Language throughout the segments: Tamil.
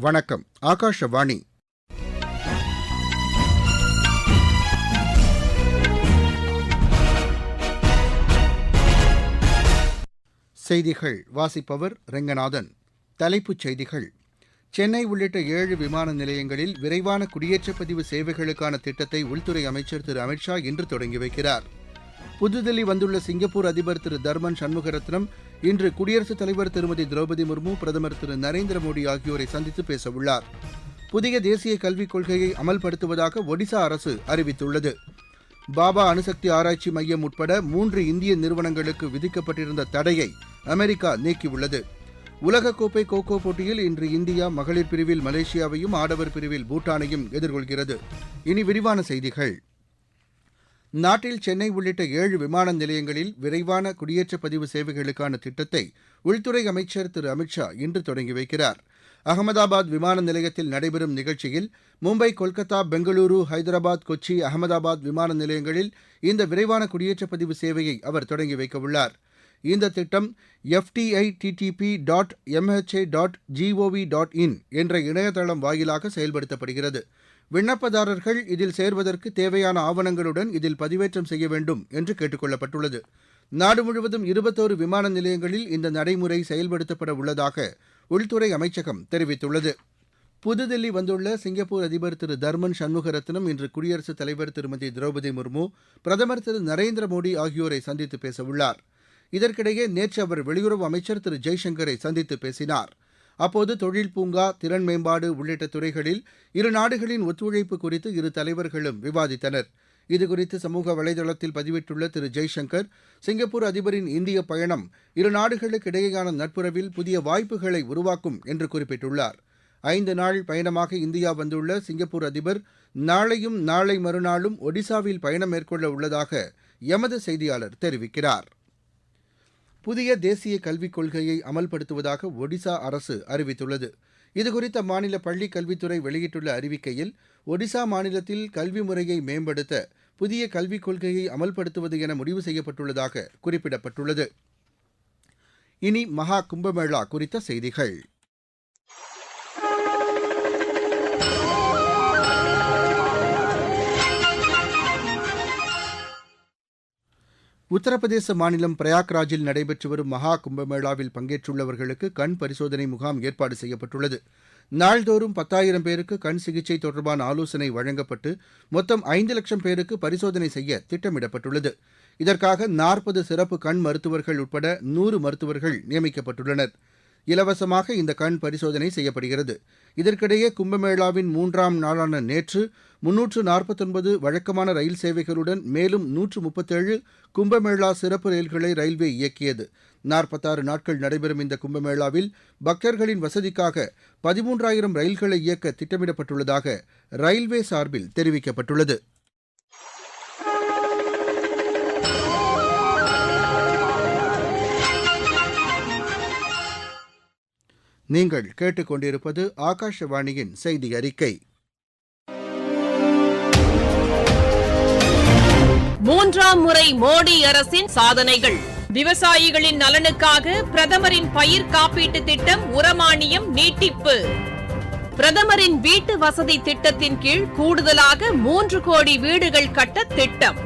வணக்கம். ஆகாஷவாணி. செய்திகள். வாசிப்பவர் ரெங்கநாதன். தலைப்புச் செய்திகள். சென்னை உள்ளிட்ட ஏழு விமான நிலையங்களில் விரைவான குடியேற்றப்பதிவு சேவைகளுக்கான திட்டத்தை உள்துறை அமைச்சர் திரு. அமித்ஷா இன்று தொடங்கி வைக்கிறார். புதுதில்லி வந்துள்ள சிங்கப்பூர் அதிபர் திரு. தர்மன் சண்முகரத்னம் இன்று குடியரசுத் தலைவர் திருமதி திரௌபதி முர்மு பிரதமர் திரு நரேந்திர மோடி ஆகியோரை சந்தித்து பேசவுள்ளார். புதிய தேசிய கல்விக் கொள்கையை அமல்படுத்துவதாக ஒடிசா அரசு அறிவித்துள்ளது. பாபா அணுசக்தி ஆராய்ச்சி மையம் உட்பட மூன்று இந்திய நிறுவனங்களுக்கு விதிக்கப்பட்டிருந்த தடையை அமெரிக்கா நீக்கியுள்ளது. உலகக்கோப்பை கோகோ போட்டியில் இன்று இந்தியா மகளிர் பிரிவில் மலேசியாவையும் ஆடவர் பிரிவில் பூட்டானையும் எதிர்கொள்கிறது. இனி விரிவான செய்திகள். நாட்டில் சென்னை உள்ளிட்ட ஏழு விமான நிலையங்களில் விரைவான குடியேற்றப் பதிவு சேவைகளுக்கான திட்டத்தை உள்துறை அமைச்சர் திரு. அமித்ஷா இன்று தொடங்கி வைக்கிறார். அகமதாபாத் விமான நிலையத்தில் நடைபெறும் நிகழ்ச்சியில் மும்பை கொல்கத்தா பெங்களூரு ஹைதராபாத் கொச்சி அகமதாபாத் விமான நிலையங்களில் இந்த விரைவான குடியேற்றப் பதிவு சேவையை அவர் தொடங்கி வைக்கவுள்ளார் இந்த திட்டம் FDI TDP dot MHA dot GOV dot in என்ற இணையதளம் வாயிலாக செயல்படுத்தப்படுகிறது. விண்ணப்பதாரர்கள் இதில் சேர்வதற்கு தேவையான ஆவணங்களுடன் இதில் பதிவேற்றம் செய்ய வேண்டும் என்று கேட்டுக் கொள்ளப்பட்டுள்ளது நாடு முழுவதும் இருபத்தோரு விமான நிலையங்களில் இந்த நடைமுறை செயல்படுத்தப்பட உள்ளதாக உள்துறை அமைச்சகம் தெரிவித்துள்ளது. புதுதில்லி வந்துள்ள சிங்கப்பூர் அதிபர் திரு தர்மன் சண்முகரத்னம் இன்று குடியரசுத் தலைவர் திருமதி திரௌபதி முர்மு பிரதமர் திரு நரேந்திர மோடி ஆகியோரை சந்தித்து பேசவுள்ளார். இதற்கிடையே நேற்று அவர் வெளியுறவு அமைச்சர் திரு ஜெய்சங்கரை சந்தித்து பேசினார். அப்போது தொழில் பூங்கா திறன் மேம்பாடு உள்ளிட்ட துறைகளில் இரு நாடுகளின் ஒத்துழைப்பு குறித்து இரு தலைவர்களும் விவாதித்தனர். இதுகுறித்து சமூக வலைதளத்தில் பதிவிட்டுள்ள திரு. ஜெய்சங்கர் சிங்கப்பூர் அதிபரின் இந்திய பயணம் இரு நாடுகளுக்கு இடையேயான நட்புறவில் புதிய வாய்ப்புகளை உருவாக்கும் என்று குறிப்பிட்டுள்ளார். ஐந்து நாள் பயணமாக இந்தியா வந்துள்ள சிங்கப்பூர் அதிபர் நாளையும் நாளை மறுநாளும் ஒடிசாவில் பயணம் மேற்கொள்ள உள்ளதாக எமது செய்தியாளர் தெரிவிக்கிறார். புதிய தேசிய கல்விக் கொள்கையை அமல்படுத்துவதாக ஒடிசா அரசு அறிவித்துள்ளது. இதுகுறித்து அம்மாநில பள்ளிக் கல்வித்துறை வெளியிட்டுள்ள அறிவிக்கையில் ஒடிசா மாநிலத்தில் கல்வி முறையை மேம்படுத்த புதிய கல்விக் கொள்கையை அமல்படுத்துவது என முடிவு செய்யப்பட்டுள்ளதாக குறிப்பிடப்பட்டுள்ளது. இனி மகா கும்பமேளா குறித்த செய்திகள். உத்தரப்பிரதேச மாநிலம் பிரயாக்ராஜில் நடைபெற்று வரும் மகா கும்பமேளாவில் பங்கேற்றுள்ளவர்களுக்கு கண் பரிசோதனை முகாம் ஏற்பாடு செய்யப்பட்டுள்ளது. நாள்தோறும் பத்தாயிரம் பேருக்கு கண் சிகிச்சை தொடர்பான ஆலோசனை வழங்கப்பட்டு மொத்தம் ஐந்து லட்சம் பேருக்கு பரிசோதனை செய்ய திட்டமிடப்பட்டுள்ளது. இதற்காக நாற்பது சிறப்பு கண் மருத்துவர்கள் உட்பட நூறு மருத்துவர்கள் நியமிக்கப்பட்டுள்ளனர். இலவசமாக இந்த கண் பரிசோதனை செய்யப்படுகிறது. இதற்கிடையே கும்பமேளாவின் மூன்றாம் நாளான நேற்று முன்னூற்று நாற்பத்தொன்பது வழக்கமான ரயில் சேவைகளுடன் மேலும் நூற்று முப்பத்தேழு கும்பமேளா சிறப்பு ரயில்களை ரயில்வே இயக்கியது. நாற்பத்தாறு நாட்கள் நடைபெறும் இந்த கும்பமேளாவில் பக்தர்களின் வசதிக்காக பதிமூன்றாயிரம் ரயில்களை இயக்க திட்டமிடப்பட்டுள்ளதாக ரயில்வே சார்பில் தெரிவிக்கப்பட்டுள்ளது. நீங்கள் கேட்டுக்கொண்டிருப்பது ஆகாஷவாணியின் செய்தி அறிக்கை மூன்றாம் முறை மோடி அரசின் சாதனைகள். விவசாயிகளின் நலனுக்காக பிரதமரின் பயிர் காப்பீட்டு திட்டம் உரமானியம் நீட்டிப்பு. பிரதமரின் வீட்டு வசதி திட்டத்தின் கீழ் கூடுதலாக மூன்று கோடி வீடுகள் கட்ட திட்டம்.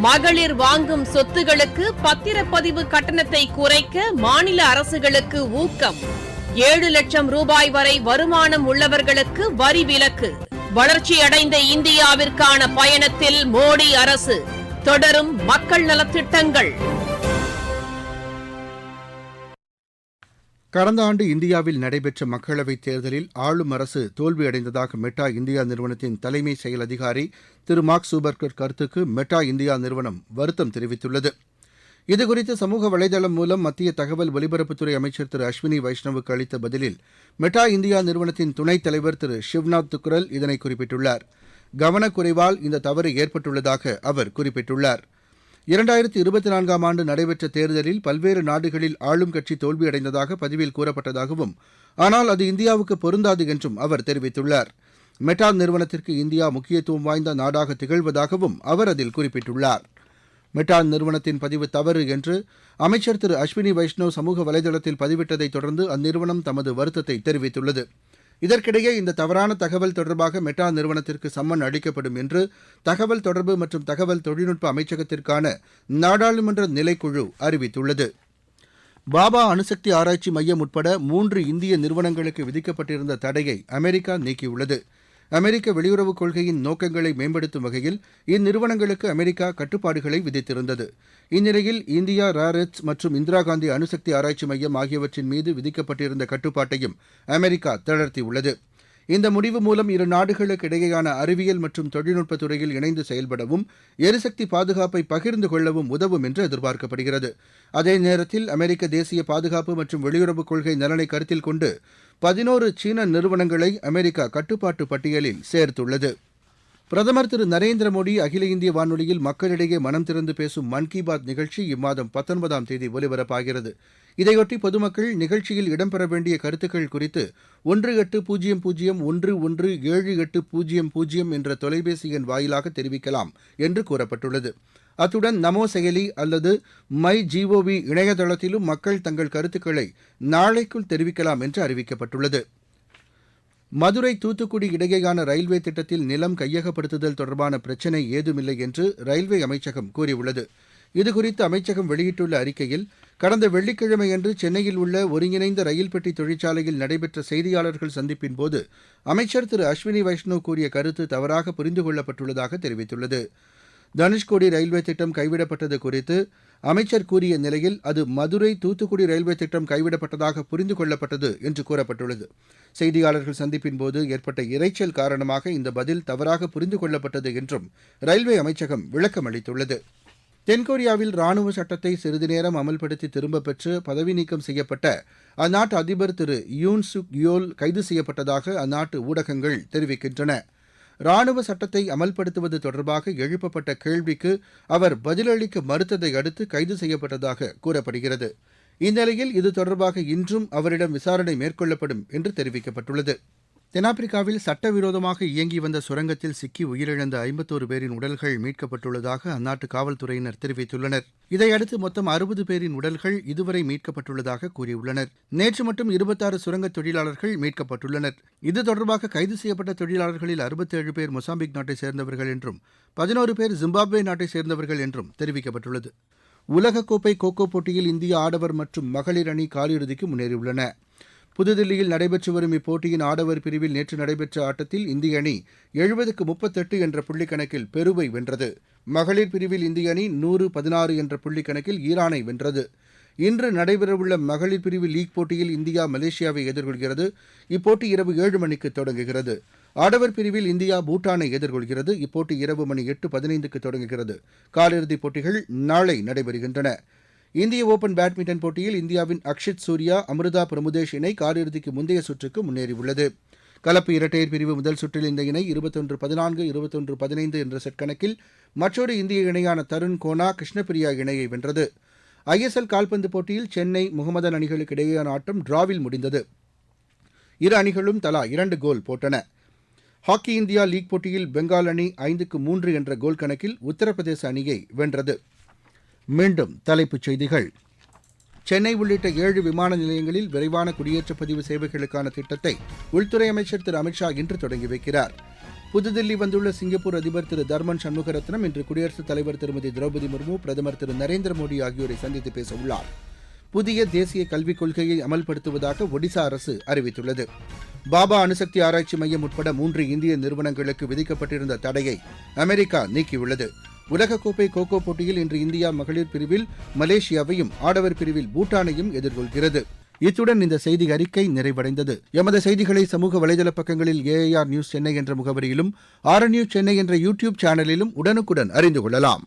மகளிர் வாங்கும் சொத்துகளுக்கு பத்திரப்பதிவு கட்டணத்தை குறைக்க மாநில அரசுகளுக்கு ஊக்கம். ஏழு லட்சம் ரூபாய் வரை வருமானம் உள்ளவர்களுக்கு வரி விலக்கு. வளர்ச்சியடைந்த இந்தியாவிற்கான பயணத்தில் மோடி அரசு. தொடரும் மக்கள் நலத்திட்டங்கள். கடந்த ஆண்டு இந்தியாவில் நடைபெற்ற மக்களவைத் தேர்தலில் ஆளும் அரசு தோல்வியடைந்ததாக மெட்டா இந்தியா நிறுவனத்தின் தலைமை செயல் அதிகாரி திரு மார்க் சூபர்கர் கருத்துக்கு மெட்டா இந்தியா நிறுவனம் வருத்தம் தெரிவித்துள்ளது. இதுகுறித்து சமூக வலைதளம் மூலம் மத்திய தகவல் ஒலிபரப்புத்துறை அமைச்சர் திரு அஸ்வினி வைஷ்ணவுக்கு அளித்த பதிலில் மெட்டா இந்தியா நிறுவனத்தின் துணைத் தலைவர் திரு சிவ்நாத் துக்ரல் இதனை குறிப்பிட்டுள்ளார். கவனக்குறைவால் இந்த தவறு ஏற்பட்டுள்ளதாக அவர் குறிப்பிட்டுள்ளார். இரண்டாயிரத்து இருபத்தி நான்காம் ஆண்டு நடைபெற்ற தேர்தலில் பல்வேறு நாடுகளில் ஆளும் கட்சி தோல்வியடைந்ததாக பதிவில் கூறப்பட்டதாகவும் ஆனால் அது இந்தியாவுக்கு பொருந்தாது என்றும் அவர் தெரிவித்துள்ளார். மெட்டா நிறுவனத்திற்கு இந்தியா முக்கியத்துவம் வாய்ந்த நாடாக திகழ்வதாகவும் அவர் அதில் குறிப்பிட்டுள்ளார். மெட்டா நிறுவனத்தின் பதிவு தவறு என்று அமைச்சர் திரு அஸ்வினி வைஷ்ணவ் சமூக வலைதளத்தில் பதிவிட்டதைத் தொடர்ந்து அந்நிறுவனம் தமது வருத்தத்தை தெரிவித்துள்ளது. இதற்கிடையே இந்த தவறான தகவல் தொடர்பாக மெட்டா நிறுவனத்திற்கு சம்மன் அளிக்கப்படும் என்று தகவல் தொடர்பு மற்றும் தகவல் தொழில்நுட்ப அமைச்சகத்திற்கான நாடாளுமன்ற நிலைக்குழு அறிவித்துள்ளது. பாபா அணுசக்தி ஆராய்ச்சி மையம் உட்பட மூன்று இந்திய நிறுவனங்களுக்கு விதிக்கப்பட்டிருந்த தடையை அமெரிக்கா நீக்கியுள்ளது. அமெரிக்க வெளியுறவுக் கொள்கையின் நோக்கங்களை மேம்படுத்தும் வகையில் இந்நிறுவனங்களுக்கு அமெரிக்கா கட்டுப்பாடுகளை விதித்திருந்தது. இந்நிலையில் இந்தியா ராரெட்ஸ் மற்றும் இந்திரா காந்தி அணுசக்தி ஆராய்ச்சி மையம் ஆகியவற்றின் மீது விதிக்கப்பட்டிருந்த கட்டுப்பாட்டையும் அமெரிக்கா தளர்த்தியுள்ளது. இந்த முடிவு மூலம் இரு நாடுகளுக்கு இடையேயான அறிவியல் மற்றும் தொழில்நுட்பத் துறையில் இணைந்து செயல்படவும் எரிசக்தி பாதுகாப்பை பகிர்ந்து கொள்ளவும் உதவும் என்று எதிர்பார்க்கப்படுகிறது. அதே நேரத்தில் அமெரிக்க தேசிய பாதுகாப்பு மற்றும் வெளியுறவுக் கொள்கை நலனை கருத்தில் கொண்டு பதினோரு சீன நிறுவனங்களை அமெரிக்கா கட்டுப்பாட்டு பட்டியலில் சேர்த்துள்ளது. பிரதமர் திரு நரேந்திர மோடி அகில இந்திய வானொலியில் மக்களிடையே மனம் திறந்து பேசும் மன் கி பாத் நிகழ்ச்சி இம்மாதம் பத்தொன்பதாம் தேதி ஒலிபரப்பாகிறது. இதையொட்டி பொதுமக்கள் நிகழ்ச்சியில் இடம்பெற வேண்டிய கருத்துக்கள் குறித்து ஒன்று எட்டு பூஜ்ஜியம் பூஜ்ஜியம் ஒன்று ஒன்று ஏழு எட்டு பூஜ்ஜியம் பூஜ்ஜியம் என்ற தொலைபேசி எண் வாயிலாக தெரிவிக்கலாம் என்று கூறப்பட்டுள்ளது. அத்துடன் நமோ செயலி அல்லது மை ஜிஓவி இணையதளத்திலும் மக்கள் தங்கள் கருத்துக்களை நாளைக்குள் தெரிவிக்கலாம் என்று அறிவிக்கப்பட்டுள்ளது. மதுரை தூத்துக்குடி இடையேயான ரயில்வே திட்டத்தில் நிலம் கையகப்படுத்துதல் தொடர்பான பிரச்சினை ஏதுமில்லை என்று ரயில்வே அமைச்சகம் கூறியுள்ளது. இதுகுறித்து அமைச்சகம் வெளியிட்டுள்ள அறிக்கையில் கடந்த வெள்ளிக்கிழமையன்று சென்னையில் உள்ள ஒருங்கிணைந்த ரயில் பெட்டி தொழிற்சாலையில் நடைபெற்ற செய்தியாளர்கள் சந்திப்பின் போது அமைச்சர் திரு அஸ்வினி வைஷ்ணவ் கூறிய கருத்து தவறாக புரிந்து கொள்ளப்பட்டுள்ளதாக தெரிவித்துள்ளது. தனுஷ்கோடி ரயில்வே திட்டம் கைவிடப்பட்டது குறித்து அமைச்சர் கூறிய நிலையில் அது மதுரை தூத்துக்குடி ரயில்வே திட்டம் கைவிடப்பட்டதாக புரிந்து கொள்ளப்பட்டது என்று கூறப்பட்டுள்ளது. செய்தியாளர்கள் சந்திப்பின் போது ஏற்பட்ட இரைச்சல் காரணமாக இந்த பதில் தவறாக புரிந்து கொள்ளப்பட்டது என்றும் ரயில்வே அமைச்சகம் விளக்கம் அளித்துள்ளது. தென்கொரியாவில் ராணுவ சட்டத்தை சிறிது நேரம் அமல்படுத்தி திரும்பப் பெற்று பதவி நீக்கம் செய்யப்பட்ட அந்நாட்டு அதிபர் திரு யூன் சுக் யோல் கைது செய்யப்பட்டதாக அந்நாட்டு ஊடகங்கள் தெரிவிக்கின்றன. ராணுவ சட்டத்தை அமல்படுத்துவது தொடர்பாக எழுப்பப்பட்ட கேள்விக்கு அவர் பதிலளிக்க மறுத்ததை அடுத்து கைது செய்யப்பட்டதாக கூறப்படுகிறது. இந்நிலையில் இது தொடர்பாக இன்றும் அவரிடம் விசாரணை மேற்கொள்ளப்படும் என்று தெரிவிக்கப்பட்டுள்ளது. தென்னாப்பிரிக்காவில் சட்டவிரோதமாக இயங்கி வந்த சுரங்கத்தில் சிக்கி உயிரிழந்த ஐம்பத்தோரு பேரின் உடல்கள் மீட்கப்பட்டுள்ளதாக அந்நாட்டு காவல்துறையினர் தெரிவித்துள்ளனர். இதையடுத்து மொத்தம் அறுபது பேரின் உடல்கள் இதுவரை மீட்கப்பட்டுள்ளதாக கூறியுள்ளனர். நேற்று மட்டும் இருபத்தாறு சுரங்க தொழிலாளர்கள் மீட்கப்பட்டுள்ளனர். இது தொடர்பாக கைது செய்யப்பட்ட தொழிலாளர்களில் அறுபத்தேழு பேர் மொசாம்பிக் நாட்டை சேர்ந்தவர்கள் என்றும் பதினோரு பேர் ஜிம்பாப்வே நாட்டை சேர்ந்தவர்கள் என்றும் தெரிவிக்கப்பட்டுள்ளது. உலகக்கோப்பை கோகோ போட்டியில் இந்திய ஆடவர் மற்றும் மகளிர் அணி காலிறுதிக்கு முன்னேறியுள்ளன. புதுதில்லியில் நடைபெற்று வரும் இப்போட்டியின் ஆடவர் பிரிவில் நேற்று நடைபெற்ற ஆட்டத்தில் இந்திய அணி எழுபதுக்கு முப்பத்தெட்டு என்ற புள்ளி கணக்கில் பெருவை வென்றது. மகளிர் பிரிவில் இந்திய அணி நூறு பதினாறு என்ற புள்ளி கணக்கில் ஈரானை வென்றது. இன்று நடைபெறவுள்ள மகளிர் பிரிவு லீக் போட்டியில் இந்தியா மலேசியாவை எதிர்கொள்கிறது. இப்போட்டி இரவு ஏழு மணிக்கு தொடங்குகிறது. ஆடவர் பிரிவில் இந்தியா பூட்டானை எதிர்கொள்கிறது. இப்போட்டி இரவு மணி எட்டு பதினைந்துக்கு தொடங்குகிறது. காலிறுதிப் போட்டிகள் நாளை நடைபெறுகின்றன. இந்திய ஓபன் பேட்மிண்டன் போட்டியில் இந்தியாவின் அக்ஷித் சூர்யா அமிர்தா பிரமுதேஷ் இணை காலிறுதிக்கு முந்தைய சுற்றுக்கு முன்னேறியுள்ளது. கலப்பு இரட்டையர் பிரிவு முதல் சுற்றில் இந்த இணை இருபத்தொன்று பதினான்கு இருபத்தொன்று பதினைந்து என்ற செட் கணக்கில் மற்றொரு இந்திய இணையான தருண் கோனா கிருஷ்ணபிரியா இணையை வென்றது. ஐஎஸ்எல் கால்பந்து போட்டியில் சென்னை முகமதன் அணிகளுக்கு இடையேயான ஆட்டம் டிராவில் முடிந்தது. இரு அணிகளும் தலா இரண்டு கோல் போட்டன. ஹாக்கி இந்தியா லீக் போட்டியில் பெங்கால் அணி ஐந்துக்கு மூன்று என்ற கோல் கணக்கில் உத்தரப்பிரதேச அணியை வென்றது. மீண்டும் தலைப்புச் செய்திகள். சென்னை உள்ளிட்ட ஏழு விமான நிலையங்களில் விரைவான குடியேற்றப் பதிவு சேவைகளுக்கான திட்டத்தை உள்துறை அமைச்சர் திரு. அமித்ஷா இன்று தொடங்கி வைக்கிறார். புதுதில்லி வந்துள்ள சிங்கப்பூர் அதிபர் திரு. தர்மன் சண்முகரத்னம் இன்று குடியரசுத் தலைவர் திருமதி. திரௌபதி முர்மு பிரதமர் திரு. நரேந்திர மோடி ஆகியோரை சந்தித்து பேசவுள்ளார் புதிய தேசிய கல்விக் கொள்கையை அமல்படுத்துவதாக ஒடிசா அரசு அறிவித்துள்ளது. பாபா அணுசக்தி ஆராய்ச்சி மையம் உட்பட மூன்று இந்திய நிறுவனங்களுக்கு விதிக்கப்பட்டிருந்த தடையை அமெரிக்கா நீக்கியுள்ளது. உலகக்கோப்பை கோகோ போட்டியில் இன்று இந்தியா மகளிர் பிரிவில் மலேசியாவையும் ஆடவர் பிரிவில் பூட்டானையும் எதிர்கொள்கிறது. இத்துடன் இந்த செய்தி அறிக்கை நிறைவடைந்தது. எமது செய்திகளை சமூக வலைதள பக்கங்களில் ஏஐஆர் நியூஸ் சென்னை என்ற முகவரியிலும் ஆர் நியூஸ் சென்னை என்ற யூடியூப் சேனலிலும் உடனுக்குடன் அறிந்து கொள்ளலாம்.